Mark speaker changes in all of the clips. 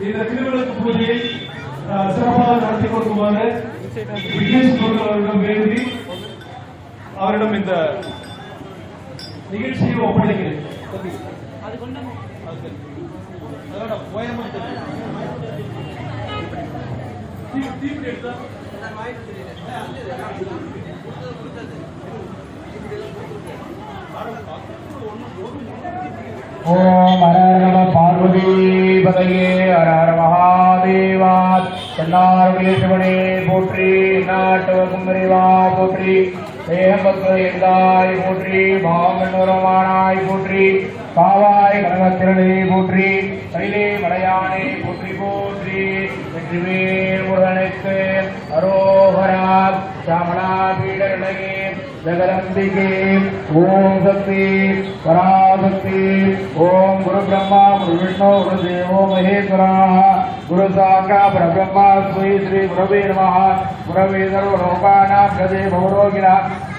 Speaker 1: இந்த திருவிளக்கு பூஜையை சிறப்பாக நடத்தி கொடுக்குமாறு விக்னேஷ் அவர்கள் அவரிடம் வேண்டி அவரிடம் இந்த நிகழ்ச்சியை ஒப்படைக்கிறேன். தீ- தீப்பெட்டி
Speaker 2: ஓம் ஹர பார்வதி. பதையே ஹரஹர மகாதேவாத் மகாதேவா. சிவனே போற்றி நாட்டவர்க்கும் இறைவா போற்றி தேகம்பத்து எந்தாய் போற்றி பாவமன்னோரமானாய் போற்றி பாவாய் கனகத்திரளே போற்றி கைலே மலையானே போற்றி போற்றி வெற்றிவேல் முருகனுக்கு அரோகரா சாமணா பீடர்களே ஜெகதம்பிகே ஓம் சக்தி பராசக்தி ஓம் குரு பிரம்மா குரு விஷ்ணு குரு தேவோ மகேஸ்வரா குரு சாக்கா பரபிரம்மா ஸ்ரீ ஸ்ரீ குரவே நம குரவே சர்வலோகானாம் கதே பௌரோகிணா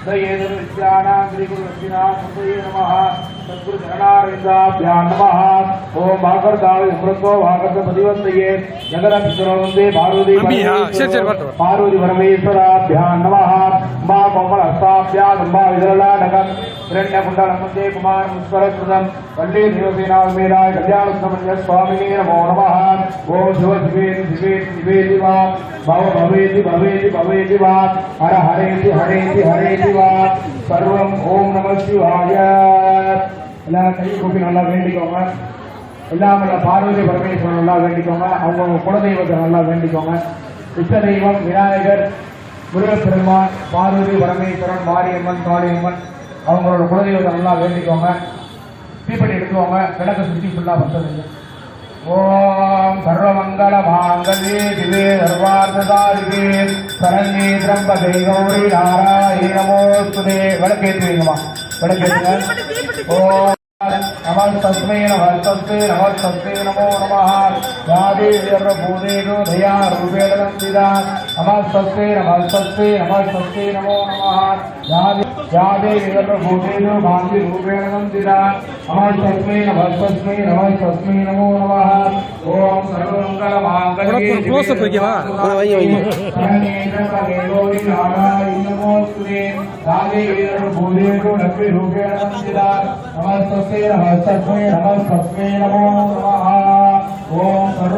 Speaker 2: दयेदविद्यानां श्रीगुरुदक्षिणां कृतये नमः सद्गुरुचरणारविन्दाभ्यां नमः ॐ भागर्ताय अमृतो
Speaker 3: भागर्त प्रतिवन्दये जगदपितरवन्दे पार्वती
Speaker 2: पार्वती परमेश्वराभ्यां नमः मा कोमलहस्ताभ्यां अम्बा विदरलाडकं हिरण्यकुण्डलमुन्दे कुमारमुस्वरकृतं वल्ली देवसेनामेनाय कल्याणसमञ्जस्वामिने नमो नमः ॐ शिव शिवेति शिवेति शिवेति वा भव भवेति भवेति भवेति वा हर हरेति हरेति हरेति செய்வார் சர்வம் ஓம் நம சிவாய. எல்லாரும் கை கூப்பி நல்லா வேண்டிக்கோங்க. எல்லாம் பார்வதி பரமேஸ்வரன் நல்லா வேண்டிக்கோங்க. அவங்கவுங்க குலதெய்வத்தை நல்லா வேண்டிக்கோங்க. இஷ்ட தெய்வம் விநாயகர் முருகப்பெருமான் பார்வதி பரமேஸ்வரன் மாரியம்மன் காளியம்மன் அவங்களோட குலதெய்வத்தை நல்லா வேண்டிக்கோங்க. தீப்பெட்டி எடுத்துக்கோங்க. விளக்கு சுற்றி ஃபுல்லாக பத்தது. ஓம் சர்வமங்கல மாங்கல்யே திவே சர்வார்த்ததாரிகே சரண்யே திரம்ப தெய்வௌரி நாராயண. நமோஸ்துதே விளக்கேற்றுவீங்கம்மா விளக்கேற்றுங்க ஓம் நமஸ்தஸ்மை நமஸ்தஸ்மை நமஸ்தஸ்மை நமோ நமः யாதேவர்பூதேனோ தயா ரூபேண నమ స్వస్తి నమ స్వస్తి నమ. స్వస్తి నమో నమ భూమిరు భాంతి రూపేణ సంధిత నమ స్వస్మి నమ స్వస్మి నమ స్వస్మి నమో నమ ఓం సర్వమంగళ మాంగళ్యేంద్రూపేణ సంధిత నమ స్వస్తి నమ స్వస్మి నమ స్వస్మి నమో నమ. ఓం సర్వ